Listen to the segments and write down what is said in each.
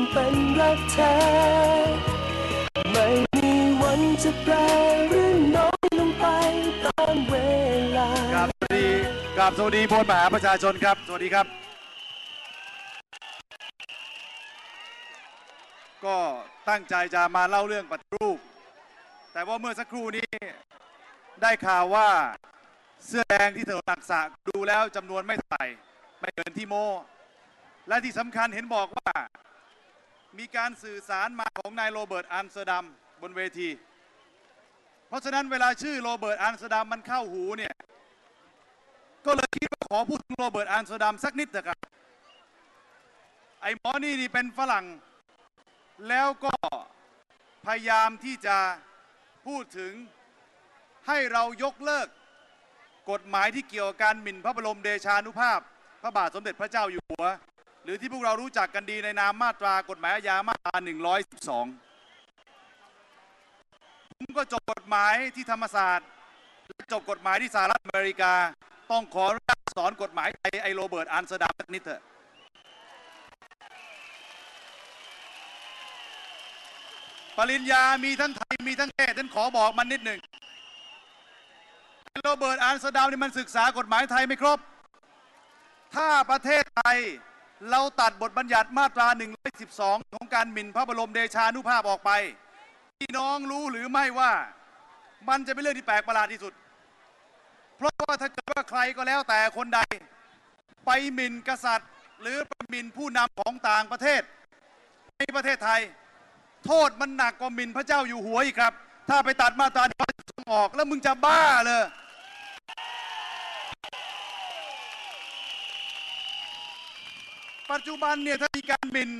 งเป็นรักแท้ ไม่มีวันจะแปรรือน้อยลงไปตามเวลากราบสวัสดีกราบสวัสดีพลมหาประชาชนครับ สวัสดีครับ ก็ตั้งใจจะมาเล่าเรื่องปฏิรูป แต่ว่าเมื่อสักครู่นี้ได้ข่าวว่าเสื้อแดงที่ถนนอักษะดูแล้วจำนวนไม่เท่าไหร่ไม่เกินที่โม และที่สำคัญเห็นบอกว่า มีการสื่อสารมาของนายโรเบิร์ตอันเซอร์ดัมบนเวที เพราะฉะนั้นเวลาชื่อโรเบิร์ตอันเซอร์ดัมมันเข้าหูเนี่ย ก็เลยคิดว่าขอพูดถึงโรเบิร์ตอันเซอร์ดัมสักนิดเถอะครับ ไอ้หมอนี่นี่เป็นฝรั่ง แล้วก็พยายามที่จะพูดถึงให้เรายกเลิก กฎหมายที่เกี่ยวกับการหมิ่นพระบรมเดชานุภาพ พระบาทสมเด็จพระเจ้าอยู่หัว หรือที่พวกเรารู้จักกันดีในนามมาตรากฎหมายอาญามาตรา 112 ผมก็จบกฎหมายที่ธรรมศาสตร์และจบกฎหมายที่สหรัฐอเมริกา ต้องขออนุญาตสอนกฎหมายไทยไอโรเบิร์ตอันเดัมสักนิดเถอะปริญญามีทั้งไทยมีทั้งเทศฉันขอบอกมันนิดหนึ่งไอโรเบิร์ตอันเดัมนี่มันศึกษากฎหมายไทยไม่ครบ ถ้าประเทศไทย เราตัดบทบัญญัติมาตรา 112 ของการหมิ่นพระบรมเดชานุภาพออกไป พี่น้องรู้หรือไม่ว่ามันจะเป็นเรื่องที่แปลกประหลาดที่สุด เพราะว่าถ้าเกิดว่าใครก็แล้วแต่คนใด ไปหมิ่นกษัตริย์ หรือไปหมิ่นผู้นำของต่างประเทศ ในประเทศไทย โทษมันหนักกว่าหมิ่นพระเจ้าอยู่หัวอีกครับ ถ้าไปตัดมาตรา112ออกแล้วมึงจะบ้าเลย ปัจจุบันเนี่ยถ้ามีการหมิ่น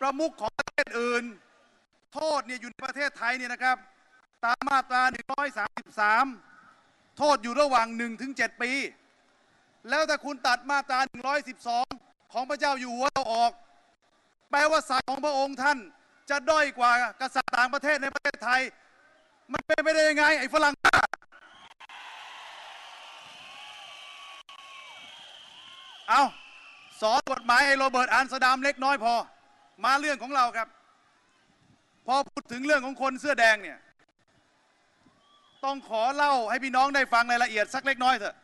ประมุขของประเทศอื่น โทษเนี่ยอยู่ในประเทศไทยเนี่ยนะครับ ตามมาตรา 133 โทษอยู่ระหว่าง1ถึง7ปี แล้วถ้าคุณตัดมาตรา 112 ของพระเจ้าอยู่หัวเราออก แปลว่าศักดิ์ของพระองค์ท่านจะด้อยกว่ากษัตริย์ต่างประเทศในประเทศไทย มันเป็นไปได้ยังไง ไอ้ฝรั่งบ้าเอา สอนกฎหมายให้โรเบิร์ตอันสดามเล็กน้อยพอ มาเรื่องของเราครับ พอพูดถึงเรื่องของคนเสื้อแดงเนี่ย ต้องขอเล่าให้พี่น้องได้ฟังรายละเอียดสักเล็กน้อยเถอะ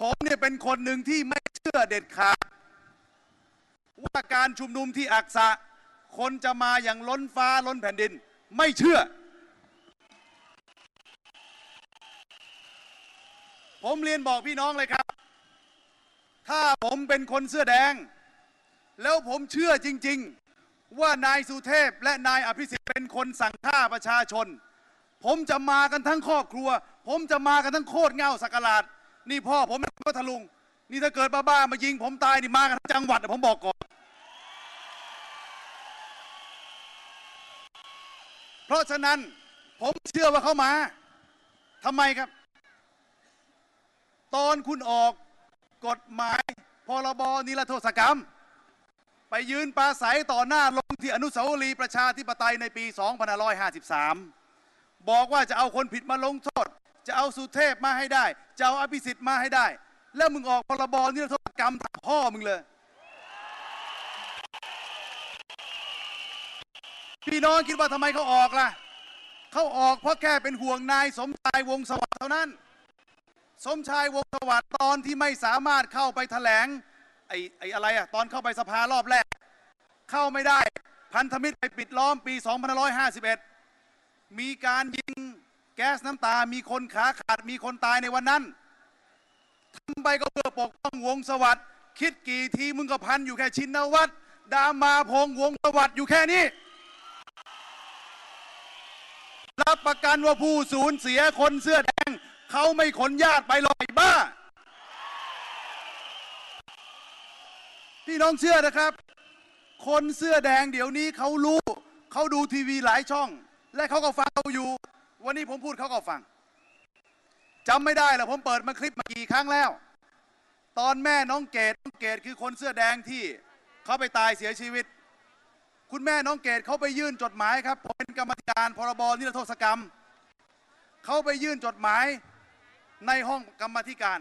ผมเนี่ยเป็นคนหนึ่งที่ไม่เชื่อเด็ดขาดว่าการชุมนุมที่อักษะ คนจะมาอย่างล้นฟ้าล้นแผ่นดิน ไม่เชื่อ ผมเรียนบอกพี่น้องเลยครับ ถ้าผมเป็นคนเสื้อแดง แล้วผมเชื่อจริง ๆ ว่านายสุเทพและนายอภิสิทธิ์เป็นคนสั่งฆ่าประชาชน ผมจะมากันทั้งครอบครัว ผมจะมากันทั้งโคตรเง่าสักการาด นี่พ่อผมเป็นพัทลุง นี่ถ้าเกิดบ้าๆมายิง ผมตายนี่มากันทั้งจังหวัดนะผมบอกก่อน เพราะฉะนั้นผมเชื่อว่าเขามาทำไมครับ ตอนคุณออกกฎหมาย รบนิรโทษกรรม ไปยืนปราศัยต่อหน้าลงที่อนุสาวรีย์ประชาธิปไตยในปี 2553 บอกว่าจะเอาคนผิดมาลงโทษ จะเอาสุเทพมาให้ได้ จะเอาอภิสิทธิ์มาให้ได้ แล้วมึงออกพรบนิรโทษกรรมทำพ่อมึงเลย พี่น้องคิดว่าทำไมเขาออกล่ะ เขาออกเพราะแค่เป็นห่วงนายสมชายวงสวัสดิ์เท่านั้น สมชายวงสวัสดิ์ตอนที่ไม่สามารถเข้าไปแถลงไอ้ไอ้อะไรอะตอนเข้าไปสภารอบแรก เข้าไม่ได้ พันธมิตรไปปิดล้อมปี 2551 มีการยิงแก๊สน้ำตา มีคนขาขาด มีคนตายในวันนั้นทำไปก็เพื่อปกป้องวงสวัสดิ์คิดกี่ทีมึงก็พันอยู่แค่ชินวัตรดามาพงวงสวัสดิ์อยู่แค่นี้รับประกันว่าผู้สูญเสียคนเสื้อแด เขาไม่ขนญาติไปหรอกไอ้บ้า พี่น้องเชื่อนะครับ คนเสื้อแดงเดี๋ยวนี้เขารู้เขาดูทีวีหลายช่อง และเขาก็ฟังเราอยู่ วันนี้ผมพูดเขาก็ฟังจำไม่ได้หรอผมเปิดมาคลิปมากี่ครั้งแล้ว ตอนแม่น้องเกดน้องเกดคือคนเสื้อแดงที่เขาไปตายเสียชีวิต คุณแม่น้องเกดเขาไปยื่นจดหมายครับผมเป็นกรรมการพรบนิรโทษกรรมเขาไปยื่นจดหมาย ในห้องกรรมธิการ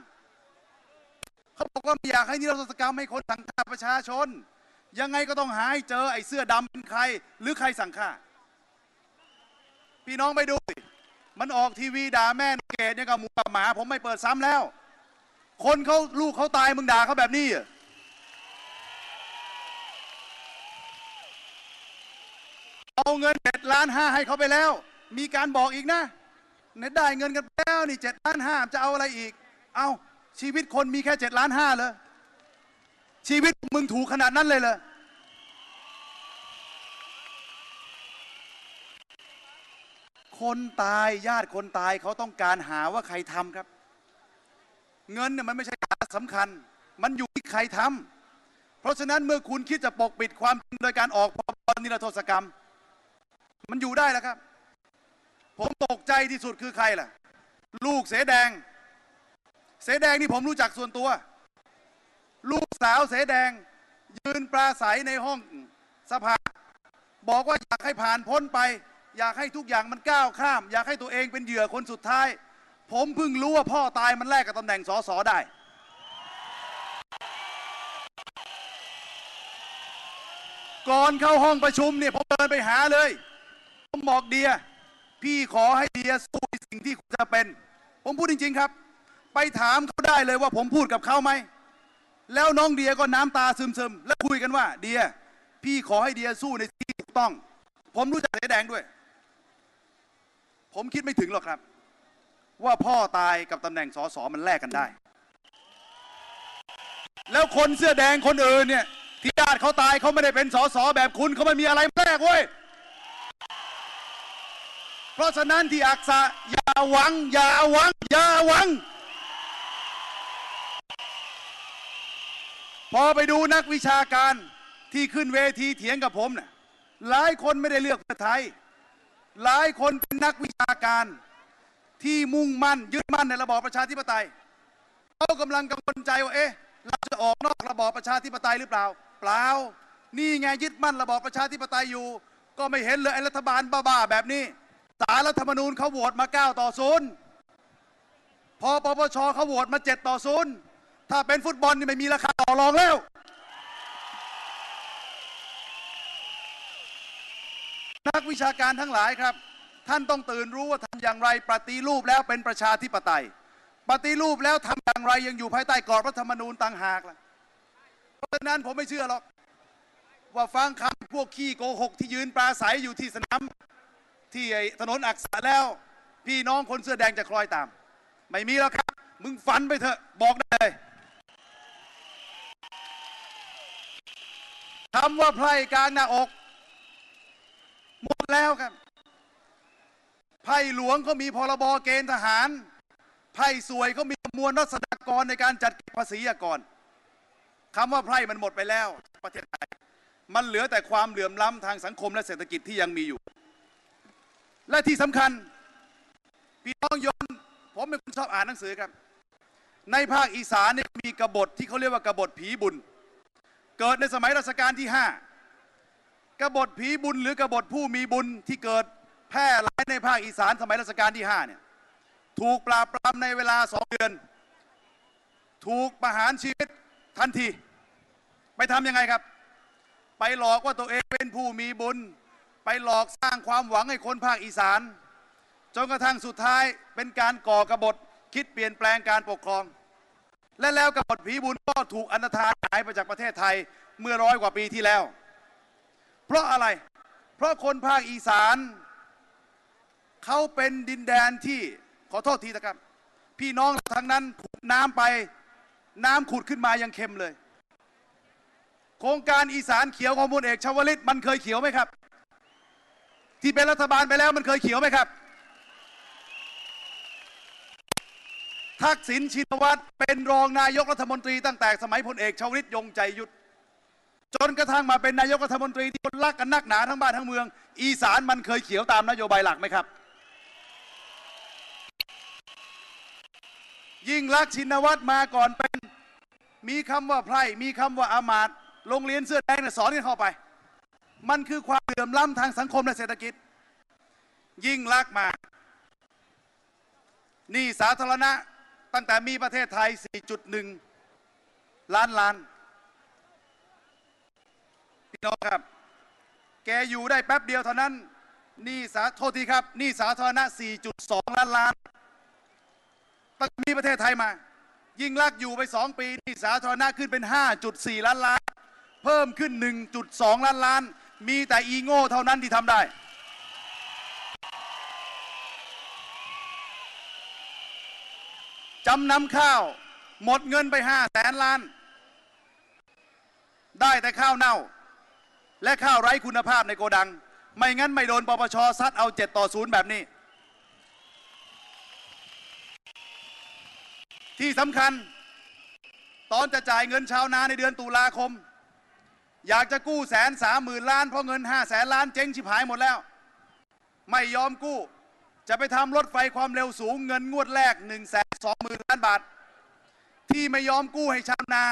เขาบอกว่าไม่อยากให้นิรโทษกรรมให้คนสังฆาประชาชน ยังไงก็ต้องหาให้เจอไอ้เสื้อดำเป็นใคร หรือใครสั่งฆ่า พี่น้องไปดูสิมันออกทีวีด่าแม่นเกดเนี่ยกับหมูกับหมา ผมไม่เปิดซ้ำแล้ว คนเขาลูกเขาตายมึงด่าเขาแบบนี้เอเอาเงินเจ็ดล้านห้าให้เขาไปแล้ว มีการบอกอีกนะ เน็ตได้เงินกันแล้วนี่เจ็ดล้านห้าจะเอาอะไรอีก เอาชีวิตคนมีแค่เจ็ดล้านห้าเลยชีวิตมึงถูกขนาดนั้นเลยเหรอคนตายญาติคนตายเขาต้องการหาว่าใครทำครับ เงินเนี่ยมันไม่ใช่หาสำคัญ มันอยู่ที่ใครทำเพราะฉะนั้นเมื่อคุณคิดจะปกปิดความจริงโดยการออกพรบนิรโทษกรรม มันอยู่ได้แล้วครับ ผมตกใจที่สุดคือใครล่ะ ลูกเสแดง เสแดงนี่ผมรู้จักส่วนตัว ลูกสาวเสแดง ยืนปราศัยในห้องสภา บอกว่าอยากให้ผ่านพ้นไป อยากให้ทุกอย่างมันก้าวข้าม อยากให้ตัวเองเป็นเหยื่อคนสุดท้าย ผมเพิ่งรู้ว่าพ่อตายมันแลกกับตำแหน่งสสได้ก่อนเข้าห้องประชุมเนี่ยผมเดินไปหาเลย ผมบอกเดีย พี่ขอให้เดียสู้ในสิ่งที่คุณจะเป็น ผมพูดจริง ๆครับ ไปถามเขาได้เลยว่าผมพูดกับเขาไหม แล้วน้องเดียก็น้ำตาซึมๆ แล้วคุยกันว่า เดีย พี่ขอให้เดียสู้ในที่ถูกต้อง ผมรู้จักเสแดงด้วย ผมคิดไม่ถึงหรอกครับ ว่าพ่อตายกับตำแหน่งสสมันแลกกันได้ แล้วคนเสื้อแดงคนอื่นเนี่ยที่ญาติเขาตายเขาไม่ได้เป็นสสแบบคุณเขาไม่มีอะไรแลกเว้ย เพราะฉะนั้นที่อักษะอย่าหวัง อย่าหวัง อย่าหวัง พอไปดูนักวิชาการที่ขึ้นเวทีเถียงกับผมน่ะหลายคนไม่ได้เลือกเพื่อไทย หลายคนเป็นนักวิชาการที่มุ่งมั่นยึดมั่นในระบอบประชาธิปไตยเขากำลังกังวลใจว่าเอ๊ะเราจะออกนอกระบอบประชาธิปไตยหรือเปล่า เปล่า นี่ไงยึดมั่นระบอบประชาธิปไตยอยู่ ก็ไม่เห็นเลยไอ้รัฐบาลบ้าๆแบบนี้ สารรัฐธรรมนูญเขาโหวตมา 9 ต่อ0พอปปชเขาโหวตมา 7 ต่อ0ถ้าเป็นฟุตบอลนี่ไม่มีราคาต่อรองแล้ว นักวิชาการทั้งหลายครับ ท่านต้องตื่นรู้ว่าทำอย่างไรปฏิรูปแล้วเป็นประชาธิปไตย ปฏิรูปแล้วทำอย่างไรยังอยู่ภายใต้กรอบรัฐธรรมนูญต่างหากล่ะเพราะฉะนั้นผมไม่เชื่อหรอกว่าฟังคำพวกขี้โกหกที่ยืนปราศัยอยู่ที่สนาม ที่ไอ้ถนนอักษะแล้ว พี่น้องคนเสื้อแดงจะคล้อยตาม ไม่มีแล้วครับ มึงฝันไปเถอะบอกได้เลยคำว่าไพร่กลางหน้าอก หมดแล้วครับไพ่หลวงก็มีพรบเกณฑ์ทหารไพ่สวยก็มีมวลรัษฎากรในการจัดเก็บภาษีอากรคำว่าไพร่มันหมดไปแล้ว ประเทศไทย มันเหลือแต่ความเหลื่อมล้ำทางสังคมและเศรษฐกิจที่ยังมีอยู่ และที่สำคัญพี่น้องยมผมเป็นคนชอบอ่านหนังสือครับ ในภาคอีสานเนี่ยมีกบฏที่เขาเรียกว่ากบฏผีบุญ เกิดในสมัยรัชกาลที่ห้ากบฏผีบุญหรือกบฏผู้มีบุญที่เกิดแพร่หลายในภาคอีสานสมัยรัชกาลที่ห้าเนี่ยถูกปราบปรามในเวลาสองเดือน ถูกประหารชีวิตทันที ไปทำยังไงครับ ไปหลอกว่าตัวเองเป็นผู้มีบุญ ไปหลอกสร้างความหวังให้คนภาคอีสาน จนกระทั่งสุดท้ายเป็นการก่อกรบฏคิดเปลี่ยนแปลงการปกครอง และแล้วกบฏผีบุญก็ถูกอนาถาหายไปจากประเทศไทยเมื่อร้อยกว่าปีที่แล้ว เพราะอะไร เพราะคนภาคอีสานเขาเป็นดินแดนที่ขอโทษทีนะครับ พี่น้องทางนั้นถูกน้ำไปน้ำขุดขึ้นมายังเค็มเลย โครงการอีสานเขียวของพลเอกชวลิตมันเคยเขียวไหมครับ ที่เป็นรัฐบาลไปแล้วมันเคยเขียวไหมครับ ทักษิณชินวัตรเป็นรองนายกรัฐมนตรีตั้งแต่สมัยพลเอกชวลิตยงใจยุทธจนกระทั่งมาเป็นนายกรัฐมนตรีที่คนรักกันนักหนาทั้งบ้านทั้งเมือง อีสานมันเคยเขียวตามนโยบายหลักไหมครับ ยิ่งรักชินวัตรมาก่อนเป็นมีคำว่าไพร่มีคำว่าอามาตย์โรงเรียนเสื้อแดงเนี่ยสอนกันเข้าไป มันคือความเหลื่อมล้ำทางสังคมและเศรษฐกิจ ยิ่งรักมานี่สาธารณะตั้งแต่มีประเทศไทย 4.1 ล้านล้านพี่น้องครับ แกอยู่ได้แป๊บเดียวเท่านั้นนี่สาโทษทีครับนี่สาธารณะ 4.2 ล้านล้านตั้งมีประเทศไทยมา ยิ่งลักอยู่ไป 2 ปีนี่สาธารณะขึ้นเป็น 5.4 ล้านล้าน เพิ่มขึ้น 1.2 ล้านล้าน มีแต่อีโง่เท่านั้นที่ทำได้ จำนำข้าว หมดเงินไป5แสนล้าน ได้แต่ข้าวเน่า และข้าวไร้คุณภาพในโกดัง ไม่งั้นไม่โดนปปชซัดเอา7ต่อ0แบบนี้ ที่สำคัญ ตอนจะจ่ายเงินชาวนาในเดือนตุลาคม อยากจะกู้แสนสามหมื่นล้านเพราะเงินห้าแสนล้านเจ๊งชิบหายหมดแล้ว ไม่ยอมกู้ จะไปทำรถไฟความเร็วสูงเงินงวดแรก1นึ่งแสนสองหมื่นล้านบาท ที่ไม่ยอมกู้ให้ชาวนา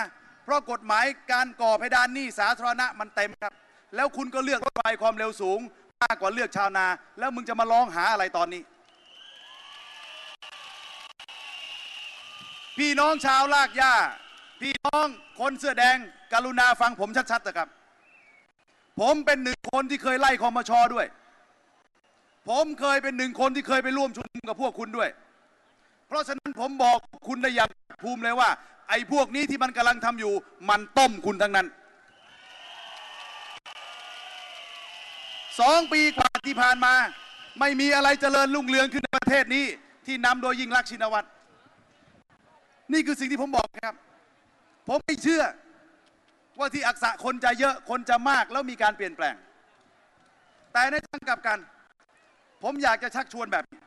เพราะกฎหมายการก่อเพดานหนี้สาธารณะมันเต็มครับ แล้วคุณก็เลือกรถไฟความเร็วสูงมากกว่าเลือกชาวนา แล้วมึงจะมาร้องหาอะไรตอนนี้ พี่น้องชาวลากย่า พี่น้องคนเสื้อแดงกรุณาฟังผมชัดๆนะครับ ผมเป็นหนึ่งคนที่เคยไล่คอมชด้วย ผมเคยเป็นหนึ่งคนที่เคยไปร่วมชุมนุมกับพวกคุณด้วย เพราะฉะนั้นผมบอกคุณได้อย่างภูมิเลยว่า ไอ้พวกนี้ที่มันกำลังทำอยู่ มันต้มคุณทั้งนั้นสองปีกว่าที่ผ่านมา ไม่มีอะไรเจริญรุ่งเรืองขึ้นในประเทศนี้ ที่นำโดยยิ่งรักษณ์ชินวัตรนี่คือสิ่งที่ผมบอกครับ ผมไม่เชื่อว่าที่อักษะคนจะเยอะคนจะมากแล้วมีการเปลี่ยนแปลง แต่ในทางกลับกัน ผมอยากจะชักชวนแบบนี้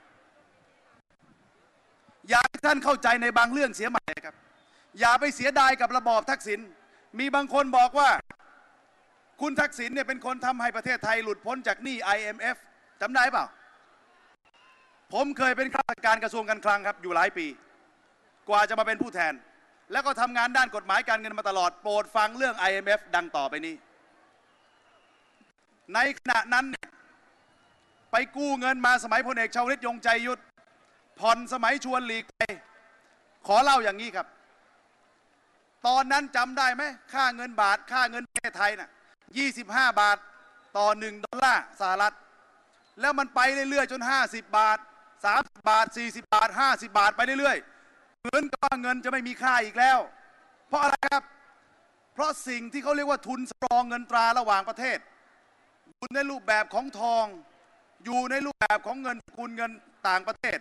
อยากให้ท่านเข้าใจในบางเรื่องเสียใหม่ครับ อย่าไปเสียดายกับระบอบทักษิณมีบางคนบอกว่า คุณทักษิณเนี่ยเป็นคนทำให้ประเทศไทยหลุดพ้นจากหนี้ IMF จำได้เปล่า ผมเคยเป็นข้าราชการกระทรวงการคลังครับ อยู่หลายปี กว่าจะมาเป็นผู้แทน แล้วก็ทำงานด้านกฎหมายการเงินมาตลอด โปรดฟังเรื่อง IMF ดังต่อไปนี้ ในขณะนั้น ไปกู้เงินมาสมัยพลเอกชาวลิตยงใจยุทธผ่อนสมัยชวนหลีกไปขอเล่าอย่างนี้ครับ ตอนนั้นจำได้ไหม ค่าเงินบาท ค่าเงินประเทศไทยน่ะ25 บาทต่อ 1 ดอลลาร์สหรัฐ แล้วมันไปเรื่อยๆ จน 50 บาท 30 บาท 40 บาท 50 บาทไปเรื่อยๆ เหมือนกับว่าเงินจะไม่มีค่าอีกแล้ว เพราะอะไรครับ เพราะสิ่งที่เขาเรียกว่าทุนสำรองเงินตราระหว่างประเทศอยู่ในรูปแบบของทอง อยู่ในรูปแบบของเงินสกุลเงินต่างประเทศ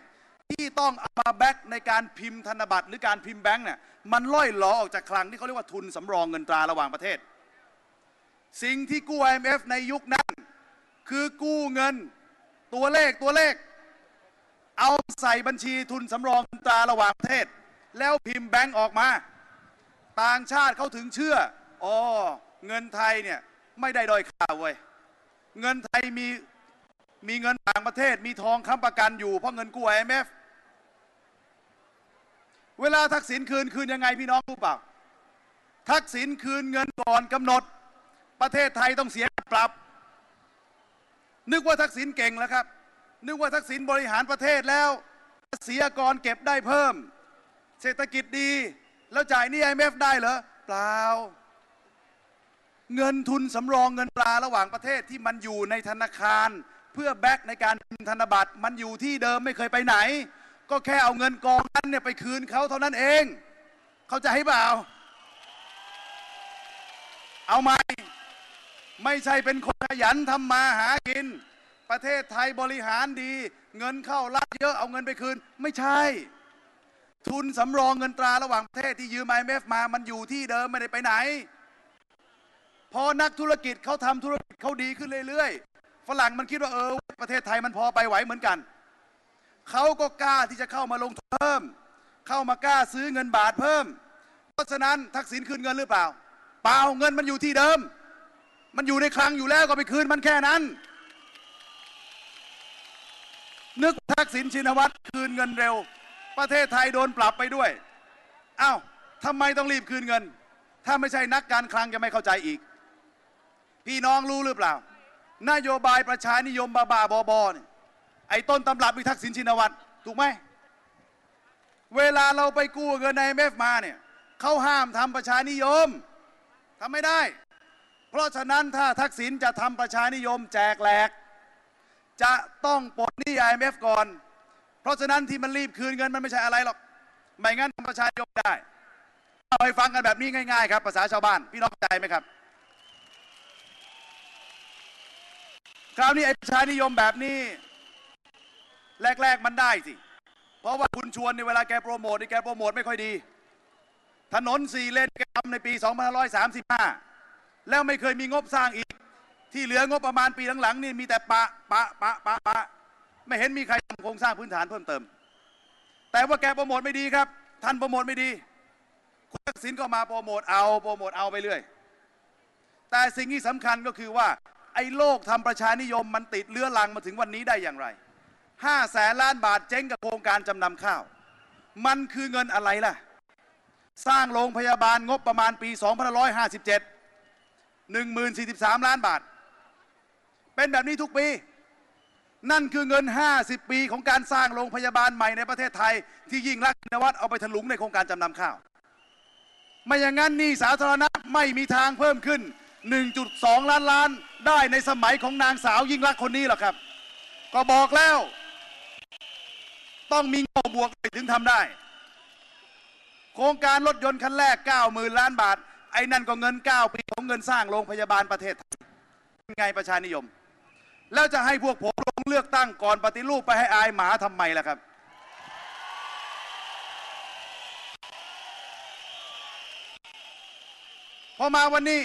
ที่ต้องเอามาแบ็กในการพิมพ์ธนบัตรหรือการพิมพ์แบงก์เนี่ยมันล่อยหลอออกจากคลังที่เขาเรียกว่าทุนสำรองเงินตราระหว่างประเทศ สิ่งที่กู้ IMF ในยุคนั้น คือกู้เงินตัวเลขตัวเลข เอาใส่บัญชีทุนสำรองตราระหว่างประเทศ แล้วพิมพ์แบงก์ออกมา ต่างชาติเขาถึงเชื่ออ๋อเงินไทยเนี่ยไม่ได้ด้อยค่าเว้ยเงินไทยมีมีเงินต่างประเทศมีทองค้ำประกันอยู่เพราะเงินกู้ IMF เวลาทักษิณคืนคืนยังไงพี่น้องรู้เปล่า ทักษิณคืนเงินก่อนกำหนด ประเทศไทยต้องเสียปรับ นึกว่าทักษิณเก่งแล้วครับ นึกว่าทักษิณบริหารประเทศแล้วภาษีอากรเก็บได้เพิ่ม เศรษฐกิจดี แล้วจ่ายนี่ IMF ได้เหรอ เปล่า เงินทุนสำรองเงินตราระหว่างประเทศที่มันอยู่ในธนาคาร เพื่อแบ็กในการพิมพ์ธนบัตรมันอยู่ที่เดิมไม่เคยไปไหน ก็แค่เอาเงินกองนั้นเนี่ยไปคืนเขาเท่านั้นเอง เขาใจะให้เปล่า เอาไหมไม่ใช่เป็นคนขยันทำมาหากิน ประเทศไทยบริหารดี เงินเข้ารัฐเยอะเอาเงินไปคืน ไม่ใช่ ทุนสำรองเงินตราระหว่างประเทศที่ยืม IMF มามันอยู่ที่เดิมไม่ได้ไปไหน พอนักธุรกิจเขาทำธุรกิจเขาดีขึ้นเรื่อยๆ ฝรั่งมันคิดว่าเออ ประเทศไทยมันพอไปไหวเหมือนกันเขาก็กล้าที่จะเข้ามาลงทุนเพิ่ม เข้ามากล้าซื้อเงินบาทเพิ่ม เพราะฉะนั้นทักษิณคืนเงินหรือเปล่า เปล่าเงินมันอยู่ที่เดิม มันอยู่ในคลังอยู่แล้วก็ไปคืนมันแค่นั้น นึกทักษิณชินวัตรคืนเงินเร็ว ประเทศไทยโดนปรับไปด้วยอ้าวทำไมต้องรีบคืนเงิน ถ้าไม่ใช่นักการคลังจะไม่เข้าใจอีก พี่น้องรู้หรือเปล่า นโยบายประชานิยมบาบาบอบอเนี่ยไอ้ต้นตำรับมีทักษิณชินวัตรถูกไหมเวลาเราไปกู้เงินใน IMF มาเนี่ยเขาห้ามทำประชานิยมทำไม่ได้ เพราะฉะนั้นถ้าทักษิณจะทำประชานิยมแจกแหลก จะต้องปลดหนี้ IMF ก่อน เพราะฉะนั้นที่มันรีบคืนเงินมันไม่ใช่อะไรหรอก ไม่งั้นประชานิยมได้เอาไปฟังกันแบบนี้ง่ายๆครับภาษาชาวบ้าน พี่น้องใจไหมครับ คราวนี้ไอ้ประชานิยมแบบนี้ แรก ๆ มันได้สิ เพราะว่าคุณชวนในเวลาแกโปรโมทนี่แกโปรโมทไม่ค่อยดี ถนนสี่เลนแกทำในปี 2535 แล้วไม่เคยมีงบสร้างอีก ที่เหลืองบประมาณปีหลังๆนี่มีแต่ปะปะปะปะปะไม่เห็นมีใครทำโครงสร้างพื้นฐานเพิ่มเติม แต่ว่าแกโปรโมทไม่ดีครับ ท่านโปรโมทไม่ดี คุณทักษิณก็มาโปรโมทเอาโปรโมทเอาไปเรื่อย แต่สิ่งที่สำคัญก็คือว่า ไอ้โลกทำประชานิยมมันติดเลื้อรังมาถึงวันนี้ได้อย่างไรห้าแสนล้านบาทเจ๊งกับโครงการจำนำข้าว มันคือเงินอะไรล่ะ สร้างโรงพยาบาลงบประมาณปี 2557 1043 ล้านบาท เป็นแบบนี้ทุกปี นั่นคือเงิน 50 ปีของการสร้างโรงพยาบาลใหม่ในประเทศไทย ที่ยิ่งรักชินวัตรเอาไปถลุงในโครงการจำนำข้าว ไม่อย่างนั้นหนี่สาธารณะไม่มีทางเพิ่มขึ้น 1.2 ล้านล้านได้ในสมัยของนางสาวยิ่งรักคนนี้หรอกครับ ก็บอกแล้ว ต้องมีเงบบวกถึงทำได้ โครงการรถยนต์คันแรก 90,000 ล้านบาทไอ้นั่นก็เงิน 9 ปีของเงินสร้างโรงพยาบาลประเทศไทยเป็นไงประชานิยม แล้วจะให้พวกผมลงเลือกตั้งก่อนปฏิรูปไปให้อายหมาทำไมล่ะครับ พอมาวันนี้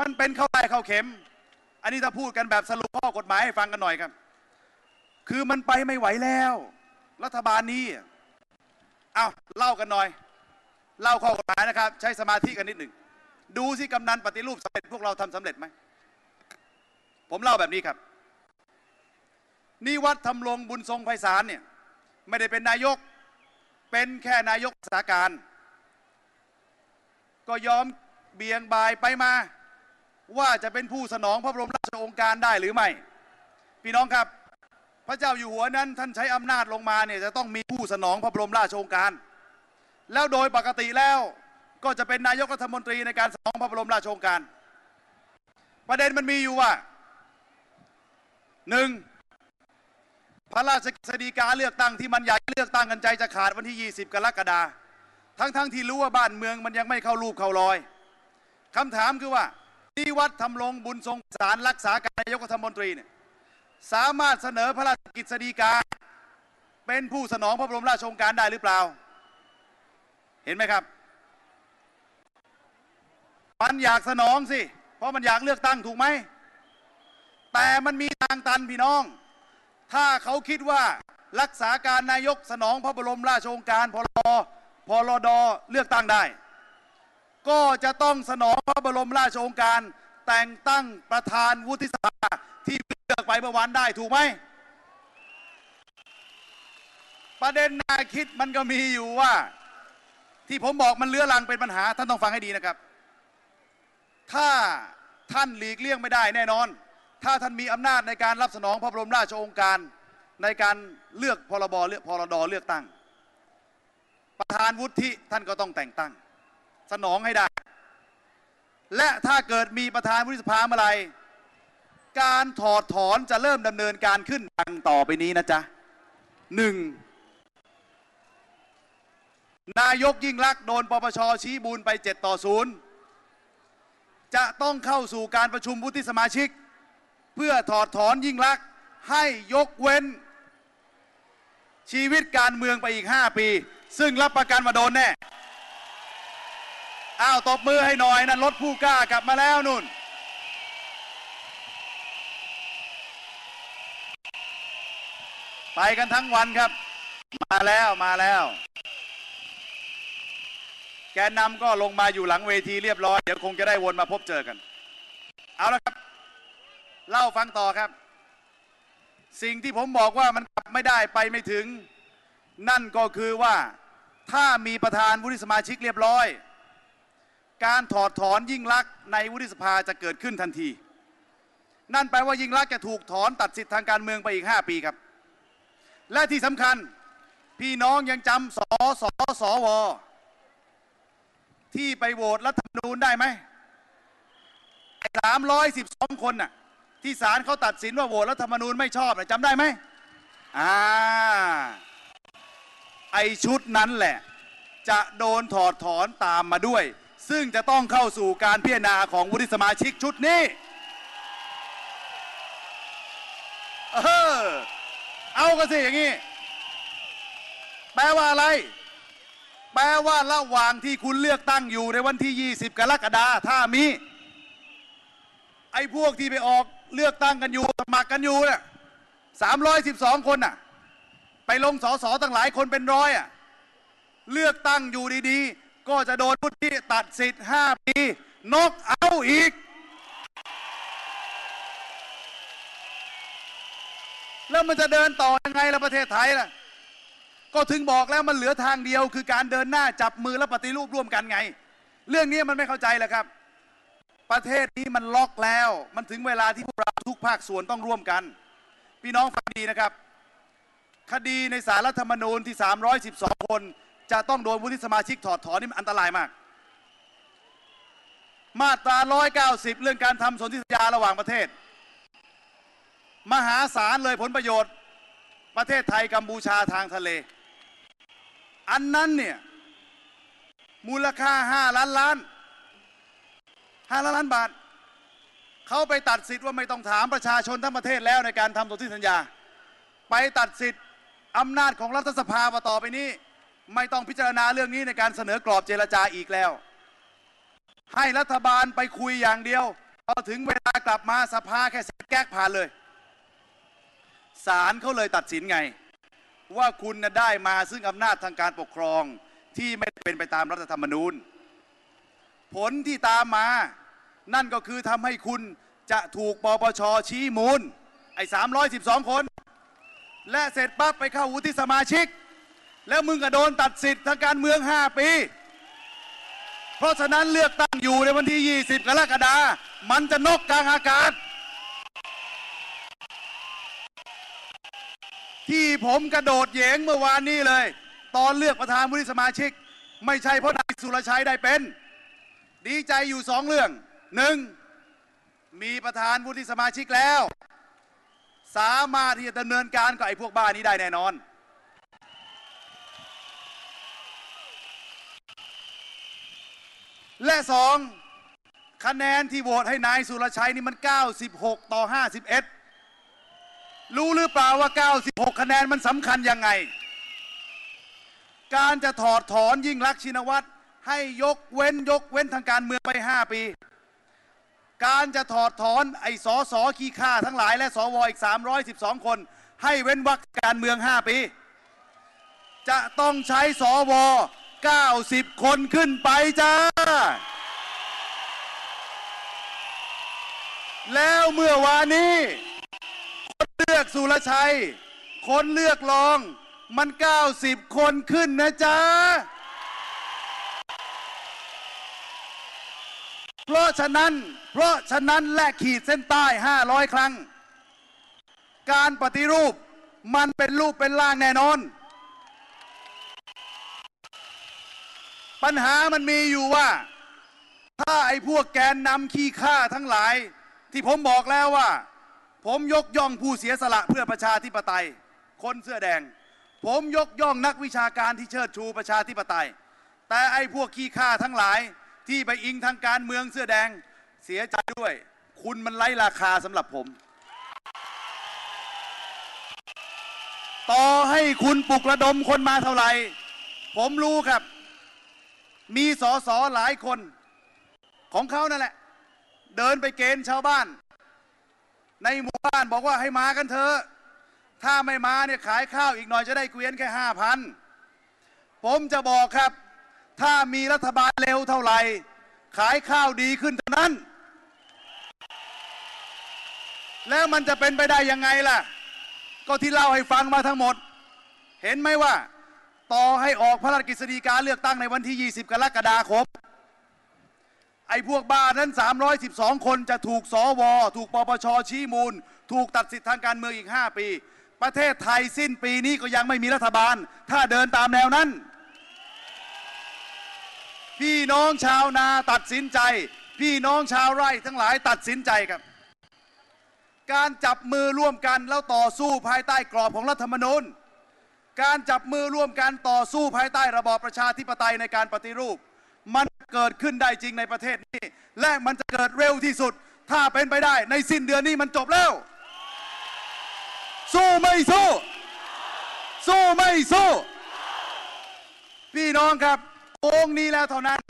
มันเป็นเข้าไร่เข้าเข็ม อันนี้ถ้าพูดกันแบบสรุปข้อกฎหมายให้ฟังกันหน่อยครับ คือมันไปไม่ไหวแล้ว รัฐบาลนี้เอาเล่ากันหน่อย เล่าข้อกฎหมายนะครับ ใช้สมาธิกันนิดหนึ่งดูสิกำนันปฏิรูปสำเร็จพวกเราทำสำเร็จไหมผมเล่าแบบนี้ครับ นี่วัดทำรงบุญทรงไพศาลเนี่ยไม่ได้เป็นนายก เป็นแค่นายกรักษาการ ก็ยอมเบี่ยงบายไปมา ว่าจะเป็นผู้สนองพระบรมราชโองการได้หรือไม่ พี่น้องครับ พระเจ้าอยู่หัวนั้นท่านใช้อำนาจลงมาเนี่ยจะต้องมีผู้สนองพระบรมราชโองการ แล้วโดยปกติแล้วก็จะเป็นนายกรัฐมนตรีในการสนองพระบรมราชโองการ ประเด็นมันมีอยู่ว่าหนึ่ง พระราชกฤษฎีกาเลือกตั้งที่มันใหญ่เลือกตั้งกันใจจะขาดวันที่ 20 กรกฎาคมทั้งๆที่รู้ว่าบ้านเมืองมันยังไม่เข้ารูปเข้ารอยคำถามคือว่าที่วัดทำลงบุญทรงสารรักษาการนายกรัฐมนตรีเนี่ยสามารถเสนอพระราชกฤษฎีกา เป็นผู้สนองพระบรมราชโองการได้หรือเปล่า เห็นไหมครับ มันอยากสนองสิ เพราะมันอยากเลือกตั้งถูกไหม แต่มันมีทางตันพี่น้อง ถ้าเขาคิดว่ารักษาการนายกสนองพระบรมราชโองการพลพลดเลือกตั้งได้ ก็จะต้องสนองพระบรมราชโองการ แต่งตั้งประธานวุฒิสภาที่เลือกไปเมื่อวานได้ถูกไหมประเด็นน่าคิดมันก็มีอยู่ว่า ที่ผมบอกมันเลื้อรังเป็นปัญหา ท่านต้องฟังให้ดีนะครับ ถ้าท่านหลีกเลี่ยงไม่ได้แน่นอน ถ้าท่านมีอำนาจในการรับสนองพระบรมราชโองการในการเลือกพรบเลือกพรดเลือกตั้ง ประธานวุฒิท่านก็ต้องแต่งตั้ง สนองให้ได้ และถ้าเกิดมีประธานวุฒิสภาเมื่อไหร่การถอดถอนจะเริ่มดำเนินการขึ้นดังต่อไปนี้นะจ๊ะหนึ่งนายกยิ่งลักษณ์โดนปปชชี้บูนไป 7 ต่อ 0 จะต้องเข้าสู่การประชุมวุฒิสมาชิก เพื่อถอดถอนยิ่งลักษณ์ให้ยกเว้น ชีวิตการเมืองไปอีก 5 ปี ซึ่งรับประกันว่าโดนแน่ อ้าวตบมือให้หน่อยนั่นรถผู้กล้ากลับมาแล้วนุ่น ไปกันทั้งวันครับ มาแล้วมาแล้ว แกนนำก็ลงมาอยู่หลังเวทีเรียบร้อย เดี๋ยวคงจะได้วนมาพบเจอกัน เอาละครับ เล่าฟังต่อครับ สิ่งที่ผมบอกว่ามันกลับไม่ได้ไปไม่ถึง นั่นก็คือว่าถ้ามีประธานวุฒิสมาชิกเรียบร้อย การถอดถอนยิ่งลักษณ์ในวุฒิสภาจะเกิดขึ้นทันที นั่นแปลว่ายิ่งลักษณ์จะถูกถอนตัดสิทธิทางการเมืองไปอีก 5 ปีครับ และที่สำคัญพี่น้องยังจำสสสวที่ไปโหวตรัฐธรรมนูญได้ไหมสามร้อยสิบสองคนน่ะ ที่ศาลเขาตัดสินว่าโหวตรัฐธรรมนูญไม่ชอบนะจำได้ไหมอ่าไอชุดนั้นแหละ จะโดนถอดถอนตามมาด้วย ซึ่งจะต้องเข้าสู่การพิจารณาของวุฒิสมาชิกชุดนี้เออเอากันสิอย่างนี้ แปลว่าอะไร แปลว่าระหว่างที่คุณเลือกตั้งอยู่ในวันที่ 20 กรกฎาคมถ้ามี ไอ้พวกที่ไปออกเลือกตั้งกันอยู่สมัครกันอยู่น่ะ312คนน่ะ ไปลงสอสอตั้งหลายคนเป็นร้อยอะ เลือกตั้งอยู่ดีๆ ก็จะโดนพุทธิตัดสิทธิ์5ปี นกเอาอีก แล้วมันจะเดินต่อยังไงล่ะประเทศไทยล่ะ ก็ถึงบอกแล้วมันเหลือทางเดียวคือการเดินหน้าจับมือและปฏิรูปร่วมกันไง เรื่องนี้มันไม่เข้าใจแหละครับ ประเทศนี้มันล็อกแล้ว มันถึงเวลาที่พวกเราทุกภาคส่วนต้องร่วมกัน พี่น้องฟังดีนะครับ คดีในสารรัฐธรรมนูญที่ 312 คน จะต้องโดนวุฒิสมาชิกถอดถอนนี่มันอันตรายมาก มาตรา 190 เรื่องการทำสนธิสัญญาระหว่างประเทศ มหาศาลเลยผลประโยชน์ ประเทศไทยกัมพูชาทางทะเล อันนั้นเนี่ยมูลค่า 5 ล้านล้าน5 ล้านล้านบาท เขาไปตัดสิทธิ์ว่าไม่ต้องถามประชาชนทั้งประเทศแล้วในการทำสนธิสัญญา ไปตัดสิทธิ์อำนาจของรัฐสภามาต่อไปนี้ ไม่ต้องพิจารณาเรื่องนี้ในการเสนอกรอบเจรจาอีกแล้ว ให้รัฐบาลไปคุยอย่างเดียวพอถึงเวลากลับมาสภาแค่เสร็จแก๊กผ่านเลยศาลเขาเลยตัดสินไง ว่าคุณได้มาซึ่งอำนาจทางการปกครองที่ไม่เป็นไปตามรัฐธรรมนูญ ผลที่ตามมา นั่นก็คือทำให้คุณจะถูกปปชชี้มูล ไอ้312 คน และเสร็จปั๊บไปเข้าวุฒิสมาชิก แล้วมึงก็โดนตัดสิทธิ์ทางการเมือง 5 ปี เพราะฉะนั้นเลือกตั้งอยู่ในวันที่ 20 กรกฎาคมมันจะนกกลางอากาศ ที่ผมกระโดดเหยงเมื่อวานนี้เลย ตอนเลือกประธานวุฒิสมาชิก ไม่ใช่เพราะนายสุรชัยได้เป็น ดีใจอยู่สองเรื่องหนึ่งมีประธานวุฒิสมาชิกแล้ว สามารถที่จะดำเนินการกับไอ้พวกบ้านี้ได้แน่นอน และสองคะแนนที่โหวตให้นายสุรชัยนี่มัน 96 ต่อ 51 รู้หรือเปล่าว่า 96 คะแนนมันสำคัญยังไง การจะถอดถอนยิ่งลักชินวัตร ให้ยกเว้นยกเว้นทางการเมืองไป 5 ปี การจะถอดถอนไอ้สอสอขี้ข้าทั้งหลายและสวอีก 312 คน ให้เว้นวรรคการเมือง 5 ปี จะต้องใช้สว90 คนขึ้นไปจ้า แล้วเมื่อวานนี้ คนเลือกสุรชัย คนเลือกรองมัน 90 คนขึ้นนะจ๊ะ เพราะฉะนั้น เพราะฉะนั้นและขีดเส้นใต้ 500 ครั้ง การปฏิรูปมันเป็นรูปเป็นร่างแน่นอน ปัญหามันมีอยู่ว่า ถ้าไอ้พวกแกนนำขี้ข้าทั้งหลาย ที่ผมบอกแล้วว่า ผมยกย่องผู้เสียสละเพื่อประชาธิปไตย คนเสื้อแดง ผมยกย่องนักวิชาการที่เชิดชูประชาธิปไตย แต่ไอ้พวกขี้ข้าทั้งหลาย ที่ไปอิงทางการเมืองเสื้อแดงเสียใจด้วย คุณมันไร้ราคาสำหรับผม ต่อให้คุณปลุกระดมคนมาเท่าไหร่ ผมรู้ครับ มีสอสอหลายคน ของเขานั่นแหละ เดินไปเกณฑ์ชาวบ้าน ในหมู่บ้านบอกว่าให้มากันเถอะถ้าไม่มาเนี่ยขายข้าวอีกหน่อยจะได้เกวียนแค่ห้าพันผมจะบอกครับ ถ้ามีรัฐบาลเร็วเท่าไหร่ ขายข้าวดีขึ้นเท่านั้น แล้วมันจะเป็นไปได้ยังไงล่ะ ก็ที่เล่าให้ฟังมาทั้งหมด เห็นไหมว่า ต่อให้ออกพระราชกฤษฎีกาเลือกตั้งในวันที่ 20 กรกฎาคมไอ้พวกบ้านั้น 312 คนจะถูกสว ถูกปปชชี้มูล ถูกตัดสิทธิทางการเมืองอีก 5 ปี ประเทศไทยสิ้นปีนี้ก็ยังไม่มีรัฐบาล ถ้าเดินตามแนวนั้น พี่น้องชาวนาตัดสินใจ พี่น้องชาวไร่ทั้งหลายตัดสินใจครับ การจับมือร่วมกันแล้วต่อสู้ภายใต้กรอบของรัฐธรรมนูญ การจับมือร่วมกันต่อสู้ภายใต้ระบอบประชาธิปไตยในการปฏิรูป มันเกิดขึ้นได้จริงในประเทศนี้ และมันจะเกิดเร็วที่สุด ถ้าเป็นไปได้ในสิ้นเดือนนี้มันจบแล้ว สู้ไม่สู้ สู้ไม่สู้ พี่น้องครับ โกงนี้แล้วเท่านั้น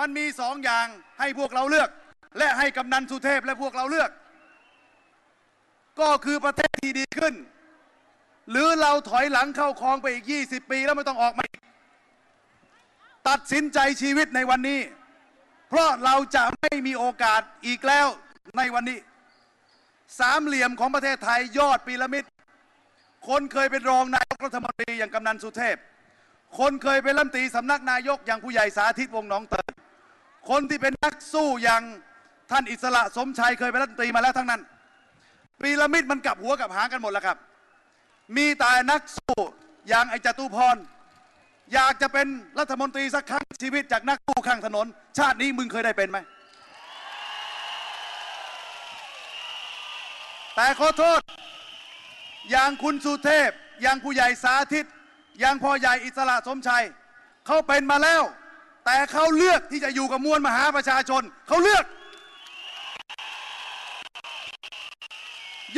มันมีสองอย่างให้พวกเราเลือก และให้กำนันสุเทพและพวกเราเลือก ก็คือประเทศที่ดีขึ้น หรือเราถอยหลังเข้าคลองไปอีก 20 ปีแล้วไม่ต้องออกมาตัดสินใจชีวิตในวันนี้ เพราะเราจะไม่มีโอกาสอีกแล้วในวันนี้ สามเหลี่ยมของประเทศไทยยอดพีระมิด คนเคยเป็นรองนายกรัฐมนตรีอย่างกำนันสุเทพ คนเคยเป็นรัฐมนตรีสำนักนายกอย่างผู้ใหญ่สาธิตวงศ์หนองเตินคนที่เป็นนักสู้อย่างท่านอิสระสมชัยเคยเป็นรัฐมนตรีมาแล้วทั้งนั้นพีระมิดมันกลับหัวกลับหางกันหมดแล้วครับ มีแต่นักสู้อย่างไอจตุพร อยากจะเป็นรัฐมนตรีสักครั้งชีวิตจากนักสู้ข้างถนน ชาตินี้มึงเคยได้เป็นไหม แต่ขอโทษ อย่างคุณสุเทพ อย่างผู้ใหญ่สาธิต อย่างพ่อใหญ่อิสระสมชัยเขาเป็นมาแล้ว แต่เขาเลือกที่จะอยู่กับมวลมหาประชาชนเขาเลือก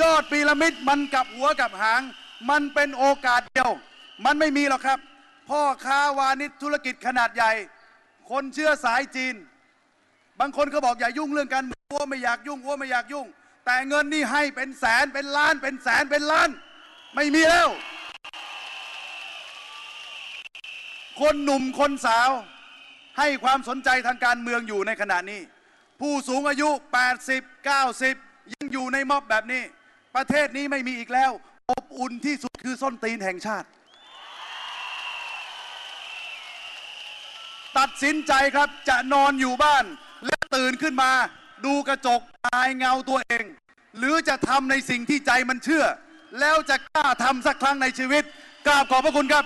ยอดพีระมิดมันกลับหัวกลับหาง มันเป็นโอกาสเดียว มันไม่มีหรอกครับ พ่อค้าวานิชธุรกิจขนาดใหญ่ คนเชื่อสายจีน บางคนก็บอกอย่ายุ่งเรื่องการเมืองอ้วไม่อยากยุ่งอ้วไม่อยากยุ่ง แต่เงินนี่ให้เป็นแสนเป็นล้านเป็นแสนเป็นล้าน ไม่มีแล้ว คนหนุ่มคนสาว ให้ความสนใจทางการเมืองอยู่ในขณะนี้ ผู้สูงอายุ 80 90 ยังอยู่ในม็อบแบบนี้ ประเทศนี้ไม่มีอีกแล้ว อบอุ่นที่สุดคือส้นตีนแห่งชาติ ตัดสินใจครับจะนอนอยู่บ้าน และตื่นขึ้นมา ดูกระจกอายเงาตัวเอง หรือจะทำในสิ่งที่ใจมันเชื่อ แล้วจะกล้าทำสักครั้งในชีวิตกราบขอบพระคุณครับ